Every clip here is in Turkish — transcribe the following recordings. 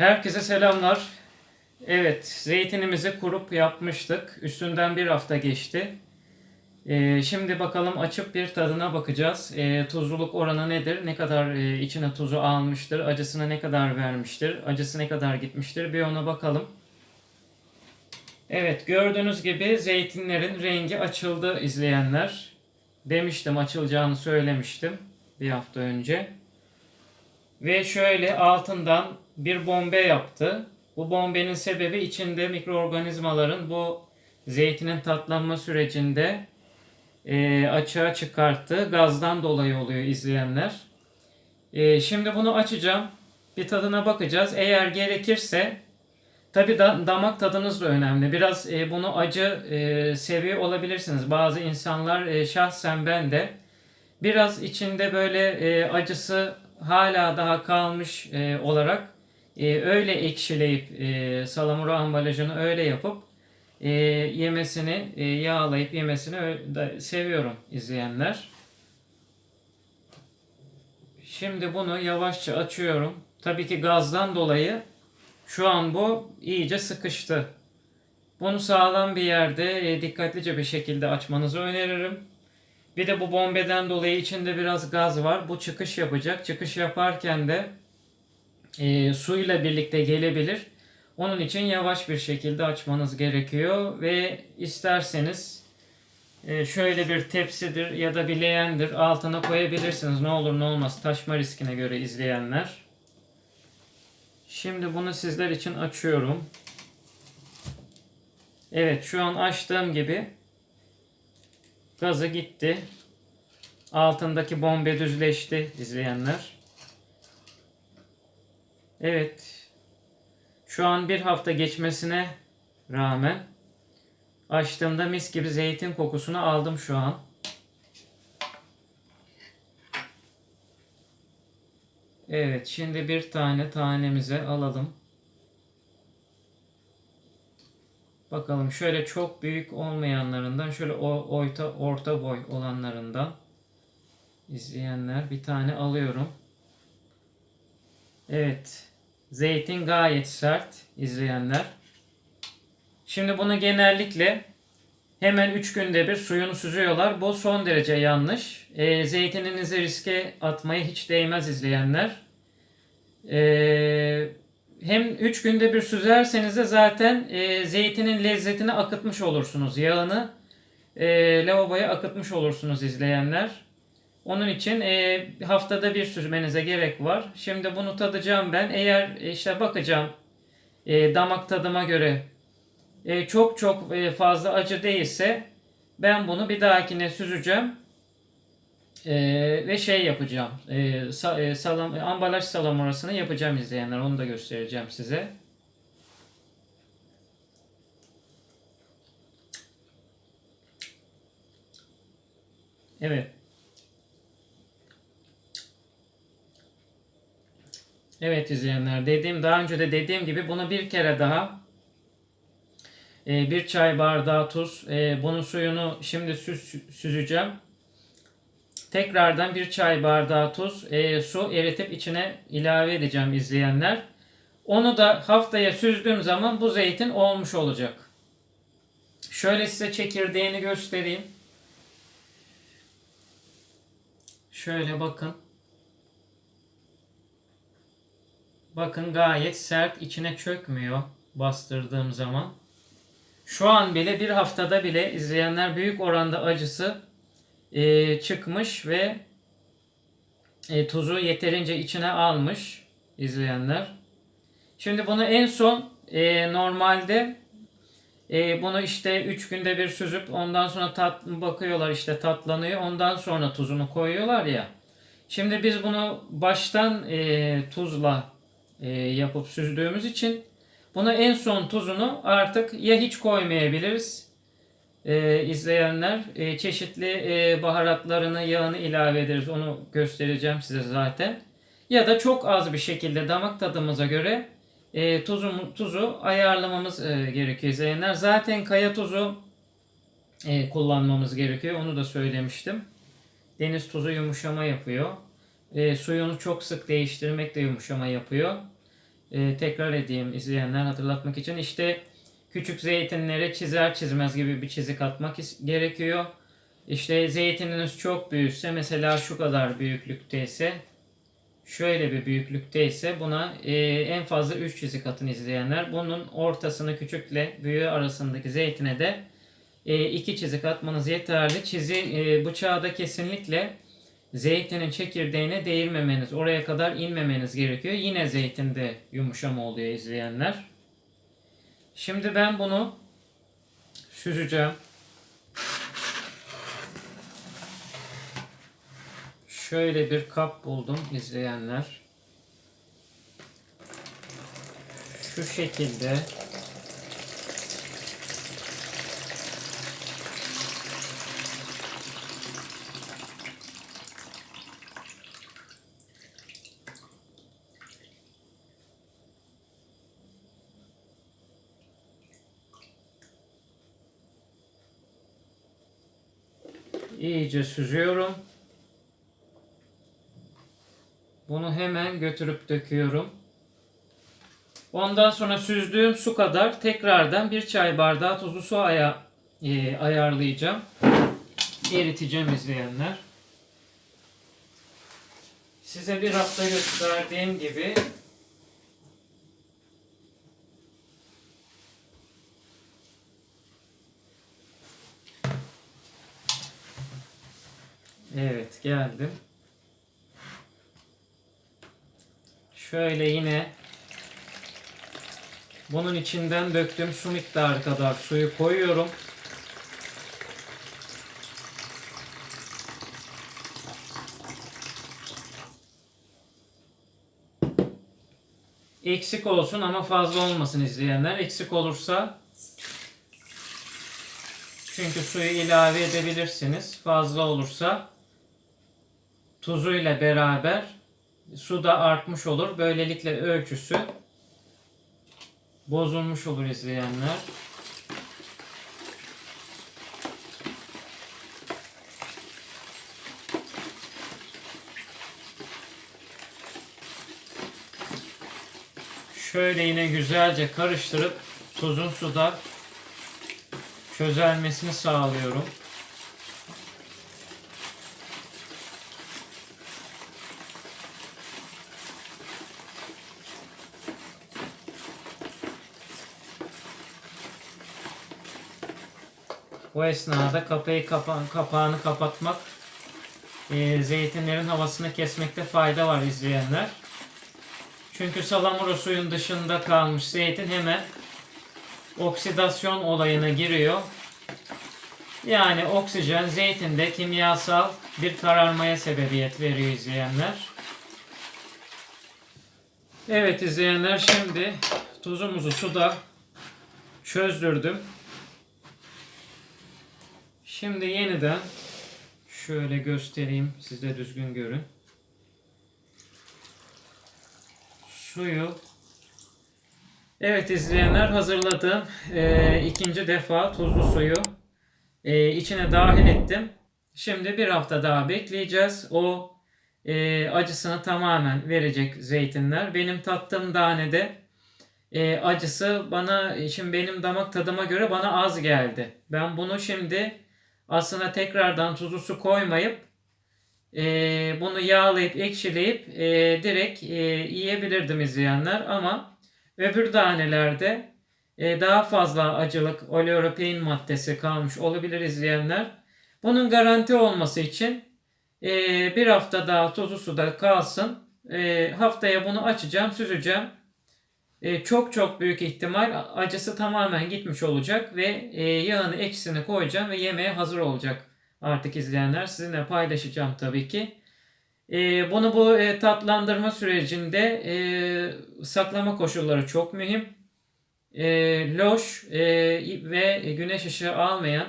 Herkese selamlar. Evet, zeytinimizi kurup yapmıştık. Üstünden bir hafta geçti. Ee, şimdi bakalım açıp bir tadına bakacağız. Ee, tuzluluk oranı nedir? Ne kadar e, içine tuzu almıştır? Acısına ne kadar vermiştir? Acısı ne kadar gitmiştir? Bir ona bakalım. Evet, gördüğünüz gibi zeytinlerin rengi açıldı izleyenler. Demiştim, açılacağını söylemiştim bir hafta önce. Ve şöyle altından bir bombe yaptı. Bu bombenin sebebi içinde mikroorganizmaların bu zeytinin tatlanma sürecinde e, açığa çıkarttı. Gazdan dolayı oluyor izleyenler. E, şimdi bunu açacağım. Bir tadına bakacağız. Eğer gerekirse tabi da, damak tadınız da önemli. Biraz e, bunu acı e, seviyor olabilirsiniz. Bazı insanlar e, şahsen ben de biraz içinde böyle e, acısı hala daha kalmış e, olarak e, öyle ekşileyip e, salamura ambalajını öyle yapıp e, yemesini e, yağlayıp yemesini ö- da seviyorum izleyenler. Şimdi bunu yavaşça açıyorum. Tabii ki gazdan dolayı şu an bu iyice sıkıştı. Bunu sağlam bir yerde e, dikkatlice bir şekilde açmanızı öneririm. Bir de bu bombeden dolayı içinde biraz gaz var. Bu çıkış yapacak. Çıkış yaparken de e, suyla birlikte gelebilir. Onun için yavaş bir şekilde açmanız gerekiyor ve isterseniz e, şöyle bir tepsidir ya da bir leğendir altına koyabilirsiniz. Ne olur ne olmaz taşma riskine göre izleyenler. Şimdi bunu sizler için açıyorum. Evet şu an açtığım gibi gazı gitti. Altındaki bombe düzleşti izleyenler. Evet. Şu an bir hafta geçmesine rağmen açtığımda mis gibi zeytin kokusunu aldım şu an. Evet, şimdi bir tane tanemize alalım. Bakalım şöyle çok büyük olmayanlarından, şöyle orta orta boy olanlarından izleyenler bir tane alıyorum. Evet. Zeytin gayet sert izleyenler. Şimdi bunu genellikle hemen 3 günde bir suyunu süzüyorlar. Bu son derece yanlış. E, zeytininizi riske atmaya hiç değmez izleyenler. E, hem 3 günde bir süzerseniz de zaten e, zeytinin lezzetini akıtmış olursunuz. Yağını e, lavaboya akıtmış olursunuz izleyenler. Onun için e, haftada bir süzmenize gerek var. Şimdi bunu tadacağım ben. Eğer e, işte bakacağım e, damak tadıma göre e, çok çok e, fazla acı değilse ben bunu bir dahakine süzeceğim. E, ve şey yapacağım. E, sa- e, salam, ambalaj salamurasını yapacağım izleyenler. Onu da göstereceğim size. Evet. Evet izleyenler dediğim daha önce de dediğim gibi bunu bir kere daha e, bir çay bardağı tuz e, bunun suyunu şimdi süz, süzeceğim. Tekrardan bir çay bardağı tuz e, su eritip içine ilave edeceğim izleyenler. Onu da haftaya süzdüğüm zaman bu zeytin olmuş olacak. Şöyle size çekirdeğini göstereyim. Şöyle bakın. Bakın gayet sert içine çökmüyor bastırdığım zaman. Şu an bile bir haftada bile izleyenler büyük oranda acısı e, çıkmış ve e, tuzu yeterince içine almış izleyenler. Şimdi bunu en son e, normalde e, bunu işte 3 günde bir süzüp ondan sonra tat bakıyorlar işte tatlanıyor. Ondan sonra tuzunu koyuyorlar ya. Şimdi biz bunu baştan e, tuzla e, yapıp süzdüğümüz için buna en son tuzunu artık ya hiç koymayabiliriz e, izleyenler. E, çeşitli e, baharatlarını yağını ilave ederiz. Onu göstereceğim size zaten. Ya da çok az bir şekilde damak tadımıza göre e, tuzu, tuzu ayarlamamız e, gerekiyor izleyenler. Zaten kaya tuzu e, kullanmamız gerekiyor. Onu da söylemiştim. Deniz tuzu yumuşama yapıyor e, suyunu çok sık değiştirmek de yumuşama yapıyor e, tekrar edeyim izleyenler hatırlatmak için. İşte küçük zeytinlere çizer çizmez gibi bir çizik atmak gerekiyor. İşte zeytininiz çok büyükse mesela şu kadar büyüklükteyse şöyle bir büyüklükteyse buna e, en fazla 3 çizik atın izleyenler. Bunun ortasını küçükle büyüğü arasındaki zeytine de e, iki çizik atmanız yeterli. Çizi e, bıçağı da kesinlikle zeytinin çekirdeğine değirmemeniz, oraya kadar inmemeniz gerekiyor. Yine zeytinde yumuşama oluyor izleyenler. Şimdi ben bunu süzeceğim. Şöyle bir kap buldum izleyenler. Şu şekilde iyice süzüyorum. Bunu hemen götürüp döküyorum. Ondan sonra süzdüğüm su kadar tekrardan bir çay bardağı tuzlu su aya, e, ayarlayacağım. Eriteceğim izleyenler. Size bir hafta gösterdiğim gibi Evet geldim. Şöyle yine bunun içinden döktüğüm su miktarı kadar suyu koyuyorum. Eksik olsun ama fazla olmasın izleyenler. Eksik olursa çünkü suyu ilave edebilirsiniz. Fazla olursa tuzuyla beraber su da artmış olur. Böylelikle ölçüsü bozulmuş olur izleyenler. Şöyle yine güzelce karıştırıp tuzun suda çözelmesini sağlıyorum. Bu esnada kapıyı kapa kapağını kapatmak, e, zeytinlerin havasını kesmekte fayda var izleyenler. Çünkü salamura suyun dışında kalmış zeytin hemen oksidasyon olayına giriyor. Yani oksijen zeytinde kimyasal bir kararmaya sebebiyet veriyor izleyenler. Evet izleyenler şimdi tuzumuzu suda çözdürdüm. Şimdi yeniden şöyle göstereyim siz de düzgün görün. Suyu Evet izleyenler hazırladığım e, ikinci defa tuzlu suyu e, içine dahil ettim. Şimdi bir hafta daha bekleyeceğiz. O e, acısını tamamen verecek zeytinler. Benim tattığım tanede e, acısı bana şimdi benim damak tadıma göre bana az geldi. Ben bunu şimdi aslında tekrardan tuzlu su koymayıp e, bunu yağlayıp ekşileyip e, direkt e, yiyebilirdim izleyenler ama öbür tanelerde e, daha fazla acılık oleorepein maddesi kalmış olabilir izleyenler. Bunun garanti olması için e, bir hafta daha tuzlu suda kalsın. E, haftaya bunu açacağım, süzeceğim. E, çok çok büyük ihtimal acısı tamamen gitmiş olacak ve e, yağını ekşisini koyacağım ve yemeğe hazır olacak artık izleyenler. Sizinle paylaşacağım tabii ki. E, bunu bu tatlandırma sürecinde saklama koşulları çok mühim. Loş ve güneş ışığı almayan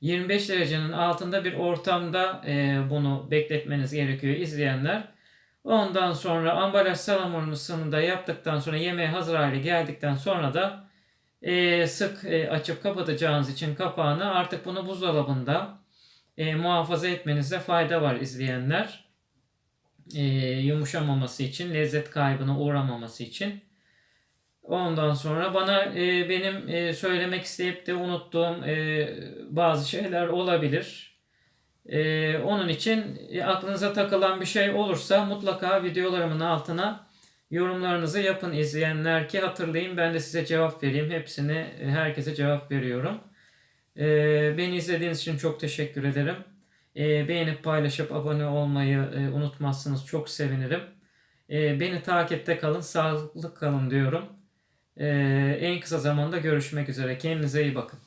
25 derecenin altında bir ortamda bunu bekletmeniz gerekiyor izleyenler. Ondan sonra ambalaj salamurasını da yaptıktan sonra yemeğe hazır hale geldikten sonra da e, sık e, açıp kapatacağınız için kapağını artık bunu buzdolabında e, muhafaza etmenizde fayda var izleyenler. E, yumuşamaması için, lezzet kaybına uğramaması için. Ondan sonra bana e, benim e, söylemek isteyip de unuttuğum e, bazı şeyler olabilir. E, onun için e, aklınıza takılan bir şey olursa mutlaka videolarımın altına yorumlarınızı yapın izleyenler ki hatırlayın ben de size cevap vereyim. Hepsini e, herkese cevap veriyorum. E, beni izlediğiniz için çok teşekkür ederim. E, beğenip paylaşıp abone olmayı e, unutmazsınız. Çok sevinirim. E, beni takipte kalın, sağlıklı kalın diyorum. Ee, en kısa zamanda görüşmek üzere. Kendinize iyi bakın.